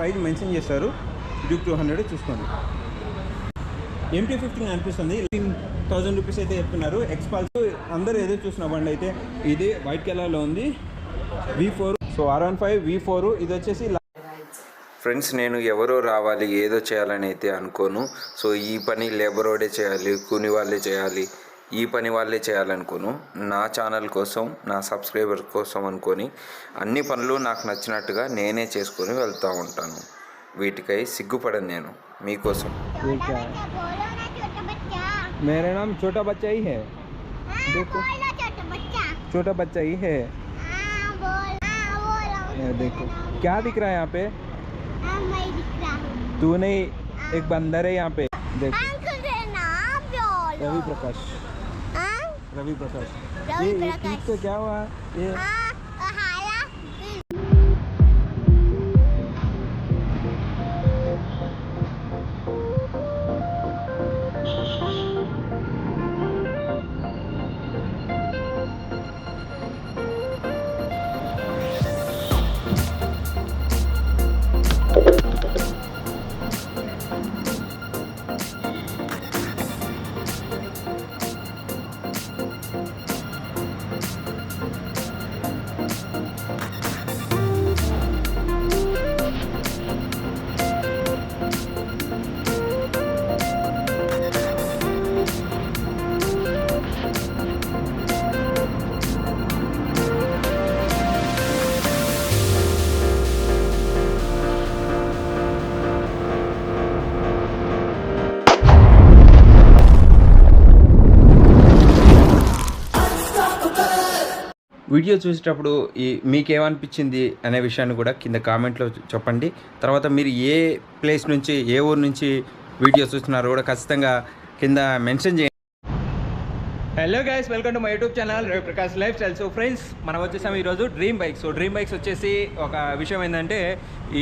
Praise mention చేస్తారు Duke two hundred చూసుకోండి. MT fifteen అనిపిస్తుంది. థౌజండ్ రూపీస్ అయితే చెప్తున్నారు. ఎక్స్పాల్స్ అందరూ ఏదో చూసిన బండి అయితే ఇది. వైట్ కలర్లో ఉంది. V four so R one five V four ఇది వచ్చేసి ఫ్రెండ్స్ నేను ఎవరో రావాలి ఏదో చేయాలని అయితే అనుకోను. సో ఈ పని లేబర్ వాడే చేయాలి కూని వాళ్ళే చేయాలి. ఈ పని వాళ్ళే చేయాలనుకోను నా ఛానల్ కోసం నా సబ్స్క్రైబర్ కోసం అనుకొని అన్ని పనులు నాకు నచ్చినట్టుగా నేనే చేసుకొని వెళ్తూ ఉంటాను వీటికై సిగ్గుపడను నేను మీకోసం ये क्या है बोलो ना छोटा बच्चा मेरा नाम छोटा बच्चा ही है हाँ देखो। बोलो छोटा बच्चा छोटा बच्चा ही है हाँ बोल हाँ बोलो ये देखो क्या दिख रहा है यहाँ पे हाँ मैं दिख रहा हूँ तू नहीं एक बंदर है यहाँ पे देख अंकल के नाम बोलो रवि प्रकाश हाँ रवि प्रकाश ये ईद पे क्या हुआ? ये हाँ। వీడియో చూసేటప్పుడు ఈ మీకేమనిపించింది అనే విషయాన్ని కూడా కింద కామెంట్లో చెప్పండి. తర్వాత మీరు ఏ ప్లేస్ నుంచి ఏ ఊరు నుంచి వీడియో చూస్తున్నారో కూడా ఖచ్చితంగా కింద మెన్షన్ చేయండి. Hello guys welcome to my YouTube channel Ravi Prakash life style so friends మనం వచ్చేసాము ఈరోజు dream bikes so dream bikes వచ్చేసి ఒక విషయం ఏంటంటే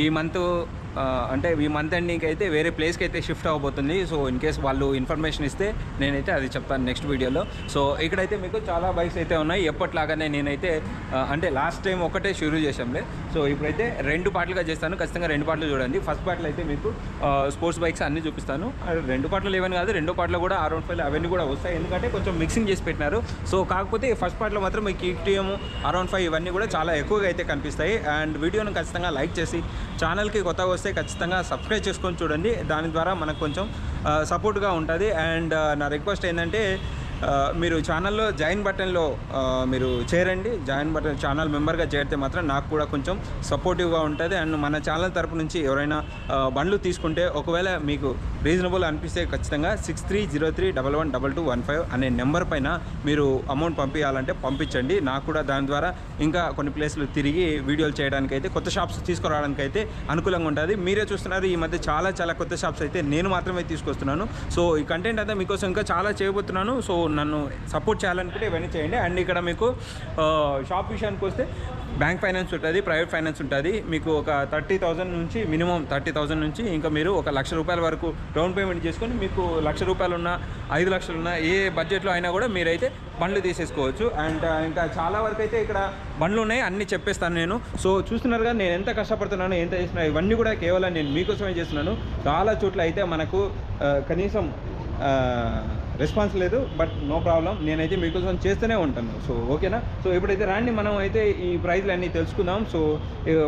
ఈ మంత్ అంటే ఈ మంత్ ఎండింగ్కి అయితే వేరే ప్లేస్కి అయితే షిఫ్ట్ అవ్వబోతుంది సో ఇన్ కేస్ వాళ్ళు ఇన్ఫర్మేషన్ ఇస్తే నేనైతే అది చెప్తాను నెక్స్ట్ వీడియోలో సో ఇక్కడైతే మీకు చాలా బైక్స్ అయితే ఉన్నాయి. ఎప్పట్లాగానే నేనైతే అంటే లాస్ట్ టైం ఒకటే షురూ చేసాంలే సో ఇప్పుడైతే రెండు పాటలుగా చేస్తాను. ఖచ్చితంగా రెండు పాటలు చూడండి. ఫస్ట్ పాటలు అయితే మీకు స్పోర్ట్స్ బైక్స్ అన్నీ చూపిస్తాను. రెండు పాటలు ఏమని కాదు రెండో పాటలు కూడా ఆర్ వన్ ఫైవ్ అవన్నీ కూడా వస్తాయి. ఎందుకంటే కొంచెం మిక్సింగ్ చేసి పెట్టినారు. సో కాకపోతే ఫస్ట్ పార్ట్లో మాత్రం మీకు ఈటీఎం అరౌండ్ ఫైవ్ ఇవన్నీ కూడా చాలా ఎక్కువగా అయితే కనిపిస్తాయి. అండ్ వీడియోను ఖచ్చితంగా లైక్ చేసి ఛానల్కి కొత్తగా వస్తే ఖచ్చితంగా సబ్స్క్రైబ్ చేసుకొని చూడండి. దాని ద్వారా మనకు కొంచెం సపోర్ట్గా ఉంటుంది. అండ్ నా రిక్వెస్ట్ ఏంటంటే మీరు ఛానల్లో జాయిన్ బటన్లో మీరు చేరండి. జాయిన్ బటన్ ఛానల్ మెంబర్గా చేరితే మాత్రం నాకు కూడా కొంచెం సపోర్టివ్గా ఉంటుంది. అండ్ మన ఛానల్ తరపు నుంచి ఎవరైనా బండ్లు తీసుకుంటే ఒకవేళ మీకు రీజనబుల్ అనిపిస్తే ఖచ్చితంగా six three zero three double one double two one five అనే నెంబర్ పైన మీరు అమౌంట్ పంపించాలంటే పంపించండి. నాకు కూడా దాని ద్వారా ఇంకా కొన్ని ప్లేస్లు తిరిగి వీడియోలు చేయడానికి అయితే కొత్త షాప్స్ తీసుకురావడానికి అయితే అనుకూలంగా ఉంటుంది. మీరే చూస్తున్నారు ఈ మధ్య చాలా చాలా కొత్త షాప్స్ అయితే నేను మాత్రమే తీసుకొస్తున్నాను. సో ఈ కంటెంట్ అంతా మీకోసం ఇంకా చాలా చేయబోతున్నాను. సో నన్ను సపోర్ట్ చేయాలనుకుంటే ఇవన్నీ చేయండి. అండ్ ఇక్కడ మీకు షాప్ విషయానికి వస్తే బ్యాంక్ ఫైనాన్స్ ఉంటుంది ప్రైవేట్ ఫైనాన్స్ ఉంటుంది. మీకు ఒక థర్టీ థౌజండ్ నుంచి మినిమం థర్టీ థౌజండ్ నుంచి ఇంకా మీరు ఒక లక్ష రూపాయల వరకు డౌన్ పేమెంట్ చేసుకొని మీకు లక్ష రూపాయలు ఉన్న ఐదు లక్షలు ఉన్న ఏ బడ్జెట్లో అయినా కూడా మీరైతే బండ్లు తీసేసుకోవచ్చు. అండ్ ఇంకా చాలా వరకు అయితే ఇక్కడ బండ్లు ఉన్నాయి అన్నీ చెప్పేస్తాను నేను. సో చూస్తున్నారుగా నేను ఎంత కష్టపడుతున్నాను ఎంత చేస్తున్నా ఇవన్నీ కూడా కేవలం నేను మీకోసమే చేస్తున్నాను. చాలా చోట్ల అయితే మనకు కనీసం రెస్పాన్స్ లేదు బట్ నో ప్రాబ్లం నేనైతే మీకోసం చేస్తూనే ఉంటాను. సో ఓకేనా సో ఇప్పుడైతే రాండి మనం అయితే ఈ ప్రైజ్లు అన్నీ తెలుసుకుందాం సో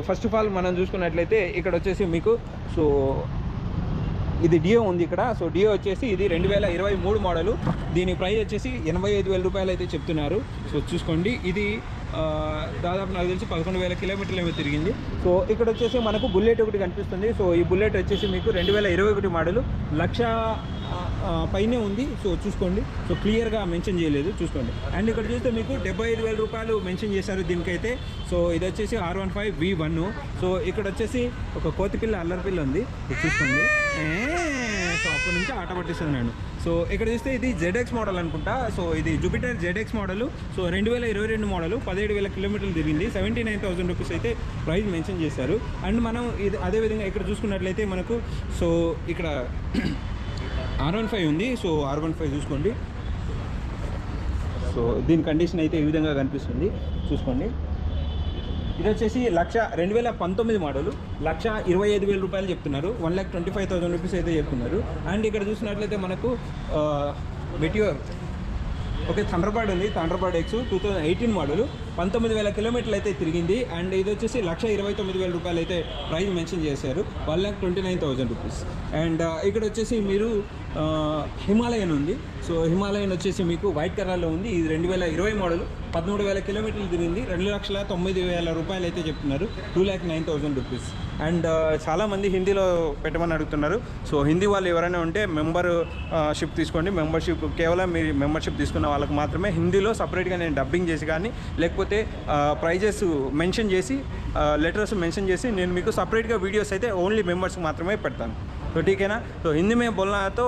ఫస్ట్ ఆఫ్ ఆల్ మనం చూసుకున్నట్లయితే ఇక్కడ వచ్చేసి మీకు సో ఇది డియో ఉంది ఇక్కడ. సో డియో వచ్చేసి ఇది రెండు వేల ఇరవై మూడు మోడలు. దీని ప్రైస్ వచ్చేసి ఎనభై ఐదు వేల రూపాయలు అయితే చెప్తున్నారు. సో చూసుకోండి. ఇది దాదాపు నాకు తెలిసి పదకొండు వేల కిలోమీటర్లు ఏమో తిరిగింది. సో ఇక్కడ వచ్చేసి మనకు బుల్లెట్ ఒకటి కనిపిస్తుంది. సో ఈ బుల్లెట్ వచ్చేసి మీకు రెండు వేల ఇరవై ఒకటి మోడలు. లక్ష పైనే ఉంది. సో చూసుకోండి. సో క్లియర్గా మెన్షన్ చేయలేదు. చూసుకోండి. అండ్ ఇక్కడ చూస్తే మీకు డెబ్బై ఐదు వేల రూపాయలు మెన్షన్ చేశారు దీనికైతే. సో ఇది వచ్చేసి R one five V one. So ఇక్కడ వచ్చేసి ఒక కోతిపిల్ల అల్లరిపిల్ల ఉంది. చూసుకోండి. సో అప్పటి నుంచి ఆట పట్టిస్తుంది నేను సో ఇక్కడ చూస్తే ఇది జెడ్ఎక్స్ మోడల్ అనుకుంటా. సో ఇది జూపిటర్ జెడ్ఎక్స్ మోడల్ సో రెండు వేల ఇరవై రెండు మోడల్ పదిహేడు వేల కిలోమీటర్లు తిరిగింది. సెవెంటీ నైన్ థౌసండ్ రూపీస్ అయితే ప్రైస్ మెన్షన్ చేశారు. అండ్ మనం ఇది అదేవిధంగా ఇక్కడ చూసుకున్నట్లయితే మనకు సో ఇక్కడ ఆర్ వన్ ఫైవ్ ఉంది సో ఆర్ వన్ ఫైవ్ చూసుకోండి. సో దీని కండిషన్ అయితే ఈ విధంగా కనిపిస్తుంది. చూసుకోండి. ఇది వచ్చేసి లక్ష రెండు వేల పంతొమ్మిది మోడలు లక్ష ఇరవై ఐదు వేల రూపాయలు చెప్తున్నారు. One lakh twenty five thousand rupees అయితే చెప్తున్నారు. అండ్ ఇక్కడ చూసినట్లయితే మనకు మెట్యూర్ ఓకే థండర్బర్డ్ ఉంది. Thunderbird X two thousand eighteen model పంతొమ్మిది వేల కిలోమీటర్లు అయితే తిరిగింది. అండ్ ఇది వచ్చేసి లక్ష ఇరవై తొమ్మిది వేల రూపాయలు అయితే ప్రైస్ మెన్షన్ చేశారు. One lakh twenty nine thousand rupees and ఇక్కడ వచ్చేసి మీరు హిమాలయన్ ఉంది. సో హిమాలయన్ వచ్చేసి మీకు వైట్ కలర్లో ఉంది. ఇది రెండు వేల ఇరవై మోడల్. పదమూడు వేల కిలోమీటర్లు తిరిగింది. రెండు లక్షల తొమ్మిది వేల రూపాయలు అయితే చెప్తున్నారు. Two lakh nine thousand rupees and చాలామంది హిందీలో పెట్టమని అడుగుతున్నారు. సో హిందీ వాళ్ళు ఎవరైనా ఉంటే మెంబర్ షిప్ తీసుకోండి. మెంబర్షిప్ కేవలం మీరు మెంబర్షిప్ తీసుకున్న వాళ్ళకి మాత్రమే హిందీలో సపరేట్గా నేను డబ్బింగ్ చేసి కానీ లేకపోతే ప్రైజెస్ మెన్షన్ చేసి లెటర్స్ మెన్షన్ చేసి నేను మీకు సపరేట్గా వీడియోస్ అయితే ఓన్లీ మెంబర్స్కి మాత్రమే పెడతాను. तो ठीक है ना तो हिंदी में बोलना है तो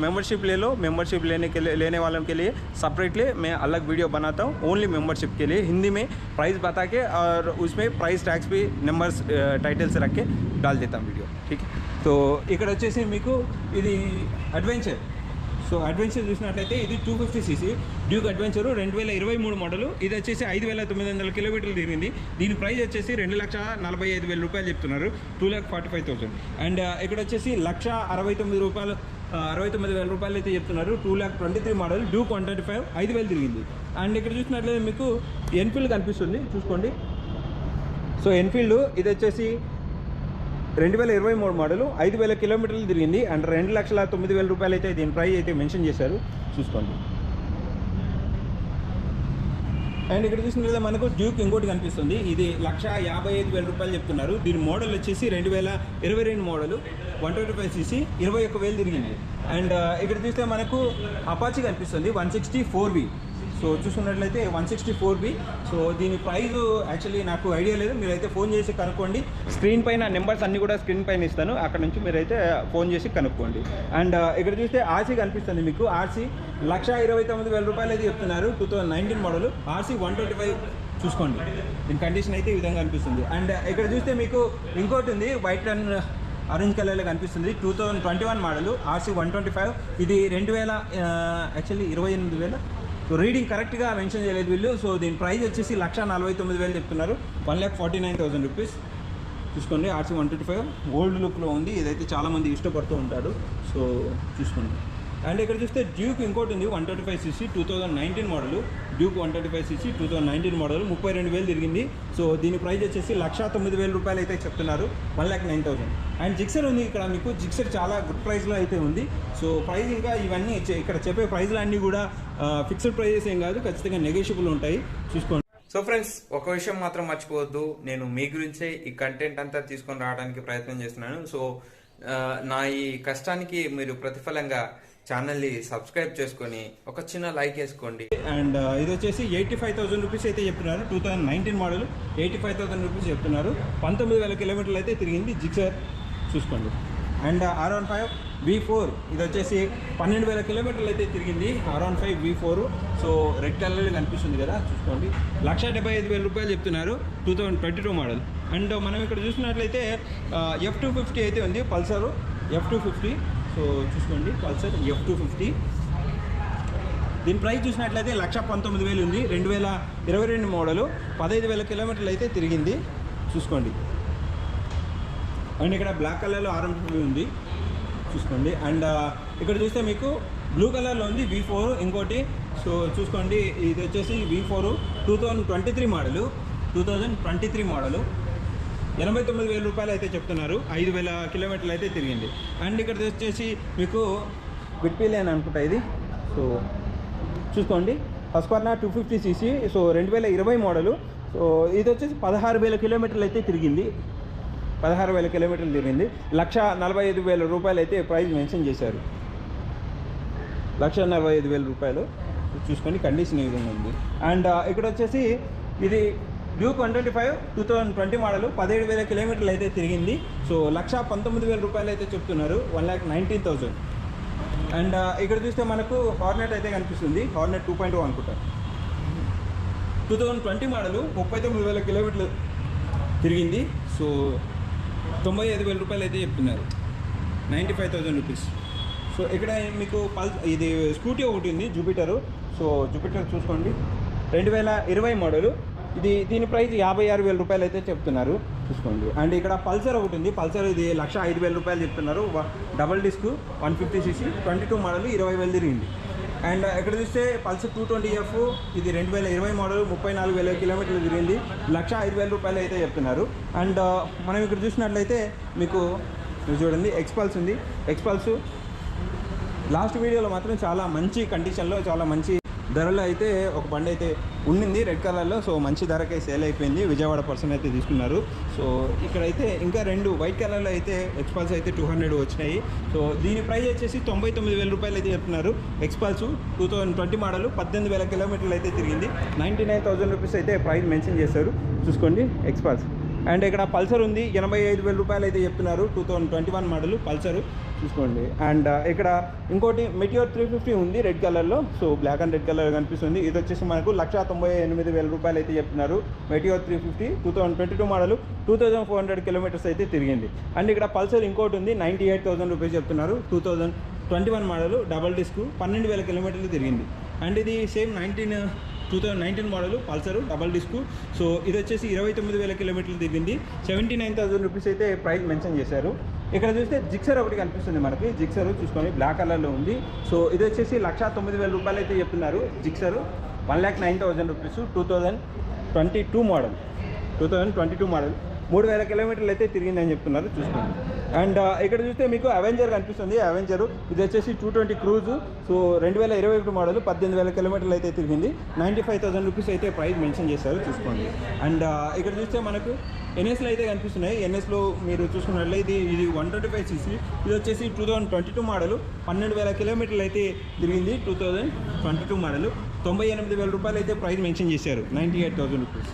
मेंबरशिप ले लो मेंबरशिप लेने के लिए लेने वालों के लिए सेपरेटली मैं अलग वीडियो बनाता हूँ ओनली मेंबरशिप के लिए हिंदी में प्राइस बता के और उसमें प्राइस टैक्स भी नंबर्स टाइटल्स रख के डाल देता हूँ वीडियो ठीक है तो ఇక్కడ వచ్చేసి మీకు ఇది అడ్వెంచర్ సో అడ్వెంచర్ చూసినట్లయితే ఇది two fifty CC Duke Adventure రెండు వేల ఇరవై మూడు మోడల్ ఇది వచ్చేసి ఐదు వేల తొమ్మిది వందల కిలోమీటర్లు తిరిగింది. దీని ప్రైస్ వచ్చేసి రెండు లక్షల నలభై ఐదు వేల రూపాయలు చెప్తున్నారు two lakh forty five thousand and ఇక్కడ వచ్చేసి లక్ష అరవై తొమ్మిది రూపాయలు uh, అరవై తొమ్మిది వేల రూపాయలు అయితే చెప్తున్నారు two lakh twenty three model Duke one twenty five ఐదు వేలు తిరిగింది. అండ్ ఇక్కడ చూసినట్లయితే మీకు ఎన్ఫీల్డ్ కనిపిస్తుంది చూసుకోండి. సో ఎన్ఫీల్డ్ ఇది వచ్చేసి రెండు వేల ఇరవై మూడు మోడల్ ఐదు వేల కిలోమీటర్లు తిరిగింది అండ్ రెండు లక్షల తొమ్మిది వేల రూపాయలు అయితే దీని ప్రైస్ అయితే మెన్షన్ చేశారు. చూసుకోండి. అండ్ ఇక్కడ చూసినట్లయితే మనకు డ్యూక్ ఇంకోటి కనిపిస్తుంది. ఇది లక్ష యాభై ఐదు వేల రూపాయలు చెప్తున్నారు. దీని మోడల్ వచ్చేసి రెండు వేల ఇరవై రెండు model. One twenty five CC ఇరవై ఒక్క వేలు తిరిగింది. అండ్ ఇక్కడ చూస్తే మనకు అపాచి కనిపిస్తుంది. One sixty four V. So చూసుకున్నట్లయితే one sixty four B. So దీని ప్రైస్ యాక్చువల్లీ నాకు ఐడియా లేదు. మీరైతే ఫోన్ చేసి కనుక్కోండి. స్క్రీన్ పైన నెంబర్స్ అన్నీ కూడా స్క్రీన్ పైన ఇస్తాను. అక్కడ నుంచి మీరైతే ఫోన్ చేసి కనుక్కోండి. అండ్ ఇక్కడ చూస్తే ఆర్సీ కనిపిస్తుంది మీకు. ఆర్సీ లక్ష ఇరవై తొమ్మిది వేల రూపాయలు అయితే చెప్తున్నారు. Two thousand nineteen model. RC one twenty five చూసుకోండి. దీని కండిషన్ అయితే ఈ విధంగా అనిపిస్తుంది. అండ్ ఇక్కడ చూస్తే మీకు ఇంకోటి ఉంది. వైట్ అండ్ ఆరెంజ్ కలర్లో కనిపిస్తుంది. Two thousand twenty one model. RC one twenty five. ఇది రెండు వేల యాక్చువల్లీ ఇరవై ఎనిమిది వేల. సో రీడింగ్ కరెక్ట్గా మెన్షన్ చేయలేదు వీళ్ళు. సో దీని ప్రైస్ వచ్చేసి లక్ష నలభై తొమ్మిది వేలు చెప్తున్నారు. One lakh forty nine thousand rupees చూసుకోండి RC one twenty five old లుక్లో ఉంది. ఇదైతే చాలామంది ఇష్టపడుతూ ఉంటారు. సో చూసుకోండి. అండ్ ఇక్కడ చూస్తే డ్యూక్ ఇంకోటి ఉంది one twenty five CC two thousand nineteen model. Duke one twenty five CC two thousand nineteen model ముప్పై రెండు వేలు తిరిగింది. సో దీని ప్రైస్ వచ్చేసి లక్ష తొమ్మిది వేల రూపాయలు అయితే చెప్తున్నారు one lakh nine thousand. And Gixxer ఉంది ఇక్కడ మీకు జిక్సర్ చాలా గుడ్ ప్రైస్లో అయితే ఉంది. సో ప్రైస్ ఇంకా ఇవన్నీ ఇక్కడ చెప్పే ప్రైస్లు అన్నీ కూడా ఫిక్స్డ్ ప్రైజెస్ ఏం కాదు ఖచ్చితంగా నెగోషియబుల్ ఉంటాయి. చూసుకోండి. సో ఫ్రెండ్స్ ఒక విషయం మాత్రం మర్చిపోవద్దు. నేను మీ గురించే ఈ కంటెంట్ అంతా తీసుకొని రావడానికి ప్రయత్నం చేస్తున్నాను. సో నా ఈ కష్టానికి మీరు ప్రతిఫలంగా ఛానల్ని సబ్స్క్రైబ్ చేసుకొని ఒక చిన్న లైక్ వేసుకోండి. అండ్ ఇది వచ్చేసి ఎయిటీ ఫైవ్ థౌసండ్ రూపీస్ అయితే చెప్తున్నారు. Two thousand nineteen model eighty five thousand rupees చెప్తున్నారు. పంతొమ్మిది వేల కిలోమీటర్లు అయితే తిరిగింది జిక్సర్ చూసుకోండి. And R one five V four ఇది వచ్చేసి పన్నెండు వేల కిలోమీటర్లు అయితే తిరిగింది. R one five V four so red కలర్లో కనిపిస్తుంది కదా చూసుకోండి. లక్ష డెబ్బై ఐదు వేల రూపాయలు చెప్తున్నారు two thousand twenty two model. And మనం ఇక్కడ చూసినట్లయితే ఎఫ్ టూ ఫిఫ్టీ అయితే ఉంది Pulsar F two fifty so చూసుకోండి పల్సర్ ఎఫ్ టూ ఫిఫ్టీ దీని ప్రైస్ చూసినట్లయితే లక్ష పంతొమ్మిది వేలు ఉంది రెండు వేల ఇరవై రెండు మోడలు పదహైదు వేల కిలోమీటర్లు అయితే తిరిగింది. చూసుకోండి. అండ్ ఇక్కడ బ్లాక్ కలర్లో ఆర్ఎంపీ ఉంది. చూసుకోండి. అండ్ ఇక్కడ చూస్తే మీకు బ్లూ కలర్లో ఉంది వి ఫోర్ ఇంకోటి. సో చూసుకోండి ఇది వచ్చేసి V four two thousand twenty three model. Two thousand twenty three model. ఎనభై తొమ్మిది వేల రూపాయలు అయితే చెప్తున్నారు. ఐదు వేల కిలోమీటర్లు అయితే తిరిగింది. అండ్ ఇక్కడ వచ్చేసి మీకు విట్పీలే అని అనుకుంటా ఇది. సో చూసుకోండి. Husqvarna two fifty CC. So రెండు వేల ఇరవై మోడలు. సో ఇది వచ్చేసి పదహారు వేల కిలోమీటర్లు అయితే తిరిగింది. పదహారు వేల కిలోమీటర్లు తిరిగింది. లక్ష నలభై ఐదు వేల రూపాయలు అయితే ప్రైస్ మెన్షన్ చేశారు. లక్ష నలభై ఐదు వేల రూపాయలు. చూసుకొని కండిషన్ ఇది ఉంది. అండ్ ఇక్కడ వచ్చేసి ఇది Duke one twenty five two thousand twenty model పదిహేడు వేల కిలోమీటర్లు అయితే తిరిగింది. సో లక్ష పంతొమ్మిది వేల రూపాయలు అయితే చెప్తున్నారు. One lakh nineteen thousand and ఇక్కడ చూస్తే మనకు హార్నెట్ అయితే కనిపిస్తుంది. హార్నెట్ టూ పాయింట్ అనుకుంటా. టూ థౌజండ్ ట్వంటీ మోడల్ ముప్పై తొమ్మిది వేల కిలోమీటర్లు తిరిగింది. సో తొంభై ఐదు వేల రూపాయలు అయితే చెప్తున్నారు. Ninety five thousand rupees so ఇక్కడ మీకు పల్ ఇది స్కూటీ ఒకటి ఉంది జూపిటరు సో జూపిటర్ చూసుకోండి. రెండు వేల ఇరవై మోడలు ఇది దీని ప్రైస్ యాభై ఆరు వేల రూపాయలు అయితే చెప్తున్నారు. చూసుకోండి. అండ్ ఇక్కడ పల్సర్ ఒకటి ఉంది. పల్సర్ ఇది లక్ష ఐదు వేల రూపాయలు చెప్తున్నారు. Double disc one fifty CC twenty two model ఇరవై వేలు తిరిగింది. అండ్ ఇక్కడ చూస్తే పల్సర్ టూ ట్వంటీ ఎఫ్ ఇది రెండు వేల ఇరవై మోడల్ ముప్పై నాలుగు వేల కిలోమీటర్లు తిరిగింది. లక్ష ఐదు వేల రూపాయలు అయితే చెప్తున్నారు. అండ్ మనం ఇక్కడ చూసినట్లయితే మీకు చూడండి. ఎక్స్పల్స్ ఉంది. ఎక్స్పల్స్ లాస్ట్ వీడియోలో మాత్రం చాలా మంచి కండిషన్లో చాలా మంచి ధరలో అయితే ఒక బండి అయితే ఉండింది రెడ్ కలర్లో. సో మంచి ధరకే సేల్ అయిపోయింది. విజయవాడ పర్సన్ అయితే తీసుకున్నారు. సో ఇక్కడైతే ఇంకా రెండు వైట్ కలర్లో అయితే ఎక్స్పల్స్ అయితే టూ హండ్రెడ్ వచ్చినాయి. సో దీని ప్రైస్ వచ్చేసి తొంభై తొమ్మిది వేల రూపాయలు అయితే చెప్తున్నారు. Xpulse two thousand twenty model పద్దెనిమిది వేల కిలోమీటర్లు అయితే తిరిగింది. నైంటీ నైన్ థౌసండ్ రూపీస్ అయితే ప్రైస్ మెన్షన్ చేశారు. చూసుకోండి ఎక్స్పల్స్ అండ్ ఇక్కడ పల్సర్ ఉంది. ఎనభై ఐదు వేల రూపాయలు అయితే చెప్తున్నారు. Two thousand twenty one model Pulsar. చూసుకోండి. అండ్ ఇక్కడ ఇంకోటి మెటియోర్ త్రీ ఫిఫ్టీ ఉంది రెడ్ కలర్లో. So black and red colour కనిపిస్తుంది. ఇది వచ్చేసి మనకు లక్ష తొంభై ఎనిమిది వేల రూపాయలు అయితే చెప్తున్నారు. Meteor three fifty two thousand twenty two model two thousand four hundred kilometres అయితే తిరిగింది. అండ్ ఇక్కడ పల్సర్ ఇంకోటి ఉంది నైంటీ ఎయిట్ థౌసండ్ రూపీస్ చెప్తున్నారు. Two thousand twenty one model double disc పన్నెండు వేల కిలోమీటర్లు తిరిగింది. అండ్ ఇది same nineteen two thousand nineteen model Pulsar double disc so ఇది వచ్చేసి ఇరవై తొమ్మిది వేల కిలోమీటర్లు తిరిగింది. సెవెంటీ నైన్ థౌసండ్ రూపీస్ అయితే ప్రైస్ మెన్షన్ చేశారు. ఇక్కడ చూస్తే జిక్సర్ ఒకటి కనిపిస్తుంది మనకి. జిక్సర్ చూసుకొని బ్లాక్ కలర్లో ఉంది. సో ఇది వచ్చేసి లక్ష తొమ్మిది వేల రూపాయలు అయితే చెప్తున్నారు Gixxer. One lakh nine thousand rupees two thousand twenty two model two thousand twenty two model మూడు వేల కిలోమీటర్లు అయితే తిరిగిందని చెప్తున్నారు చూసుకోండి. అండ్ ఇక్కడ చూస్తే మీకు అవెంజర్ కనిపిస్తుంది. అవెంజర్ ఇది వచ్చేసి టూ ట్వంటీ క్రూజ్ సో రెండు వేల ఇరవై ఒకటి మోడల్ పద్దెనిమిది వేల కిలోమీటర్లు అయితే తిరిగింది. నైంటీ ఫైవ్ థౌసండ్ రూపీస్ అయితే ప్రైస్ మెన్షన్ చేశారు చూసుకోండి. అండ్ ఇక్కడ చూస్తే మనకు ఎన్ఎస్లో అయితే కనిపిస్తున్నాయి. ఎన్ఎస్లో మీరు చూసుకున్నట్లయితే ఇది ఇది వన్ ట్వంటీ ఫైవ్ సీసీ ఇది వచ్చేసి two thousand twenty two model పన్నెండు వేల కిలోమీటర్లు అయితే తిరిగింది two thousand twenty two model తొంభై ఎనిమిది వేల రూపాయలు అయితే ప్రైస్ మెన్షన్ చేశారు. Ninety eight thousand rupees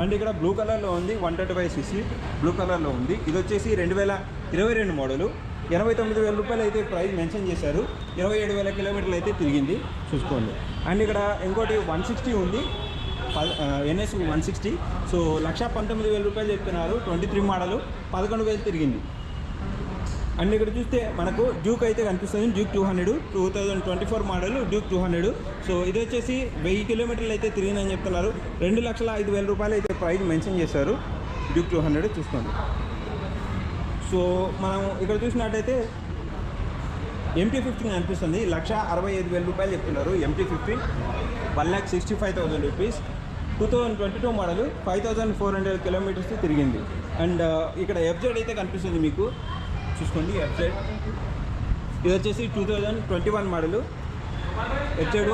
and ఇక్కడ బ్లూ కలర్లో ఉంది one thirty five CC blue కలర్లో ఉంది. ఇది వచ్చేసి రెండు వేల ఇరవై రెండు మోడలు. ఎనభై తొమ్మిది వేల రూపాయలు అయితే ప్రైస్ మెన్షన్ చేశారు. ఇరవై ఏడు వేల కిలోమీటర్లు అయితే తిరిగింది. చూసుకోండి. అండ్ ఇక్కడ ఇంకోటి వన్ సిక్స్టీ ఉంది. NS one sixty. సో లక్ష పంతొమ్మిది వేల రూపాయలు చెప్తున్నారు. Twenty three model. పదకొండు వేలు తిరిగింది. అండ్ ఇక్కడ చూస్తే మనకు డ్యూక్ అయితే కనిపిస్తుంది. Duke two hundred two thousand twenty four model Duke two hundred. So ఇది వచ్చేసి వెయ్యి కిలోమీటర్లు అయితే తిరిగిందని చెప్తున్నారు. రెండు లక్షల ఐదు వేల రూపాయలు అయితే ప్రైస్ మెన్షన్ చేశారు. డ్యూక్ టూ హండ్రెడ్ చూసుకోండి. సో మనం ఇక్కడ చూసినట్టయితే ఎంటీ ఫిఫ్టీన్ అనిపిస్తుంది లక్ష అరవై ఐదు వేల రూపాయలు చెప్తున్నారు MT fifteen one lakh sixty five thousand rupees. Two thousand twenty two model five thousand four hundred kilometres తిరిగింది. అండ్ ఇక్కడ ఎఫ్జెడ్ అయితే కనిపిస్తుంది మీకు. చూసుకోండి వెబ్సైట్ ఇది వచ్చేసి two thousand twenty one model. వచ్చాడు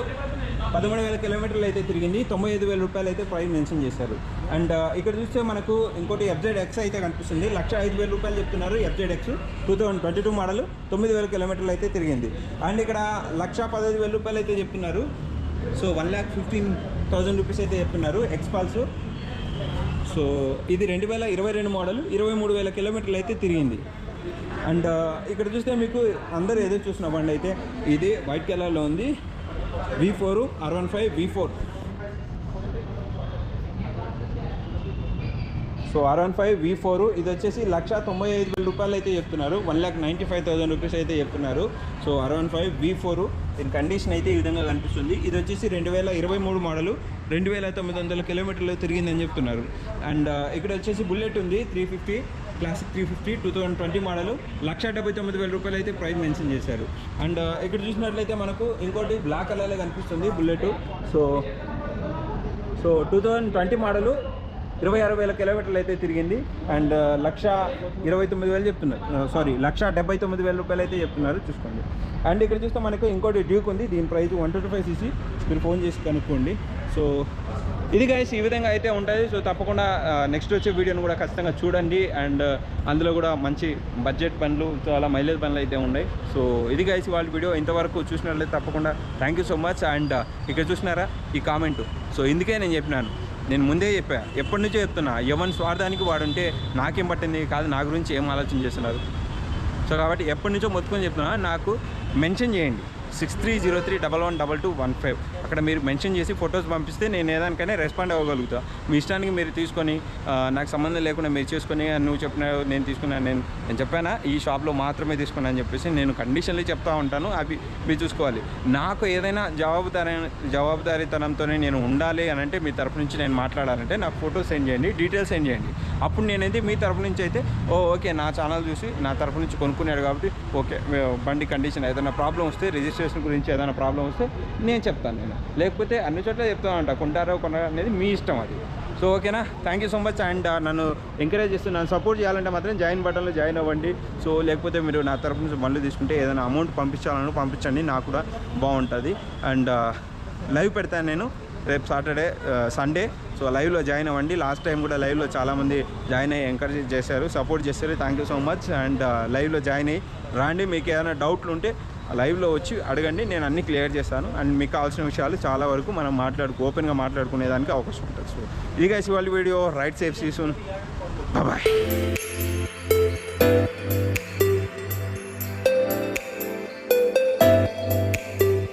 పదమూడు వేల కిలోమీటర్లు అయితే తిరిగింది తొంభై ఐదు వేల రూపాయలు అయితే ప్రైస్ మెన్షన్ చేశారు. అండ్ ఇక్కడ చూస్తే మనకు ఇంకోటి ఎఫ్జెడ్ ఎక్స్ అయితే కనిపిస్తుంది. లక్ష ఐదు వేల రూపాయలు చెప్తున్నారు FZ X two thousand twenty two model తొమ్మిది వేల కిలోమీటర్లు అయితే తిరిగింది. అండ్ ఇక్కడ లక్ష పదహైదు వేల రూపాయలు అయితే చెప్తున్నారు. So one lakh fifteen thousand rupees అయితే చెప్తున్నారు ఎక్స్పాల్స్ సో ఇది రెండు వేల ఇరవై రెండు మోడల్ ఇరవై మూడు వేల కిలోమీటర్లు అయితే తిరిగింది. అండ్ ఇక్కడ చూస్తే మీకు అందరూ ఏదో చూసిన బండి అయితే ఇది వైట్ కలర్లో ఉంది. V four R one five V four so R one five V four ఇది వచ్చేసి లక్ష తొంభై ఐదు వేల రూపాయలు అయితే చెప్తున్నారు. One lakh ninety five thousand rupees అయితే చెప్తున్నారు. So R one five V four దీని కండిషన్ అయితే ఈ విధంగా కనిపిస్తుంది. ఇది వచ్చేసి రెండు వేల ఇరవై మూడు మోడలు రెండు వేల తొమ్మిది వందల కిలోమీటర్లు తిరిగిందని చెప్తున్నారు. అండ్ ఇక్కడ వచ్చేసి బుల్లెట్ ఉంది three fifty Classic three fifty two thousand twenty model. లక్ష డెబ్బై తొమ్మిది వేల రూపాయలు అయితే ప్రైస్ మెన్షన్ చేశారు. అండ్ ఇక్కడ చూసినట్లయితే మనకు ఇంకోటి బ్లాక్ కలర్లో కనిపిస్తుంది Bullet. So so two thousand twenty model ఇరవై ఆరు వేల కిలోమీటర్లు అయితే తిరిగింది. అండ్ లక్ష ఇరవై తొమ్మిది వేలు చెప్తున్నారు. సారీ లక్ష డెబ్బై తొమ్మిది వేల రూపాయలు అయితే చెప్తున్నారు. చూసుకోండి. అండ్ ఇక్కడ చూస్తే మనకు ఇంకోటి డ్యూక్ ఉంది. దీని price one twenty five CC. మీరు ఫోన్ చేసి కనుక్కోండి. సో ఇది గైస్ ఈ విధంగా అయితే ఉంటుంది సో తప్పకుండా నెక్స్ట్ వచ్చే వీడియోని కూడా ఖచ్చితంగా చూడండి. అండ్ అందులో కూడా మంచి బడ్జెట్ పనులు చాలా మైలేజ్ పనులు అయితే ఉన్నాయి. సో ఇది గైస్ వాళ్ళ వీడియో ఇంతవరకు చూసినట్లయితే తప్పకుండా thank you so much and ఇక్కడ చూసినారా? ఈ కామెంట్ సో ఇందుకే నేను చెప్పినాను. నేను ముందే చెప్పా. ఎప్పటి నుంచో చెప్తున్నా. ఎవరి స్వార్థానికి వాడుంటే నాకేం పట్టింది కాదు నా గురించి ఏం ఆలోచన చేస్తున్నారు? సో కాబట్టి ఎప్పటి నుంచో మొత్తుకొని చెప్తున్నా. నాకు మెన్షన్ చేయండి. Six three zero three double one double two one five. అక్కడ మీరు మెన్షన్ చేసి ఫొటోస్ పంపిస్తే నేను ఏదానికైనా రెస్పాండ్ అవ్వగలుగుతా. మీ ఇష్టానికి మీరు తీసుకొని నాకు సంబంధం లేకుండా మీరు చేసుకొని నువ్వు చెప్పిన నేను తీసుకున్నాను నేను నేను చెప్పానా? ఈ షాప్లో మాత్రమే తీసుకున్నా అని చెప్పేసి నేను కండిషన్లు చెప్తా ఉంటాను. అవి మీరు చూసుకోవాలి. నాకు ఏదైనా జవాబుదారి జవాబుదారీతనంతోనే నేను ఉండాలి అని అంటే మీ తరపు నుంచి నేను మాట్లాడాలంటే నాకు ఫొటోస్ సెండ్ చేయండి డీటెయిల్స్ సెండ్ చేయండి. అప్పుడు నేనైతే మీ తరపు నుంచి అయితే ఓ ఓకే నా ఛానల్ చూసి నా తరపు నుంచి కొనుక్కున్నాడు కాబట్టి ఓకే బండి కండిషన్ ఏదైనా ప్రాబ్లం వస్తే రిజిస్టర్ రిజిస్ట్రేషన్ గురించి ఏదైనా ప్రాబ్లం వస్తే నేను చెప్తాను నేను. లేకపోతే అన్ని చోట్ల చెప్తాను అంట కొంటారో కొనరో అనేది మీ ఇష్టం అది. సో ఓకేనా? Thank you so much and నన్ను ఎంకరేజ్ చేస్తూ నన్ను సపోర్ట్ చేయాలంటే మాత్రం జాయిన్ బటన్లో జాయిన్ అవ్వండి. సో లేకపోతే మీరు నా తరపు నుంచి మళ్ళీ తీసుకుంటే ఏదైనా అమౌంట్ పంపించాలని పంపించండి నాకు కూడా బాగుంటుంది. అండ్ లైవ్ uh, పెడతాను నేను రేపు సాటర్డే సండే uh, సో లైవ్లో జాయిన్ అవ్వండి. లాస్ట్ టైం కూడా లైవ్లో చాలామంది జాయిన్ అయ్యి ఎంకరేజ్ చేశారు సపోర్ట్ చేశారు. Thank you so much and లైవ్లో జాయిన్ అయ్యి రాండి. మీకు ఏదైనా డౌట్లు ఉంటే లైవ్లో వచ్చి అడగండి నేను అన్ని క్లియర్ చేస్తాను. అండ్ మీకు కావాల్సిన విషయాలు చాలా వరకు మనం మాట్లాడుకు ఓపెన్గా మాట్లాడుకునేదానికి అవకాశం ఉంటుంది. సో ఇది గైస్ ఇవాళ video right safe see soon bye.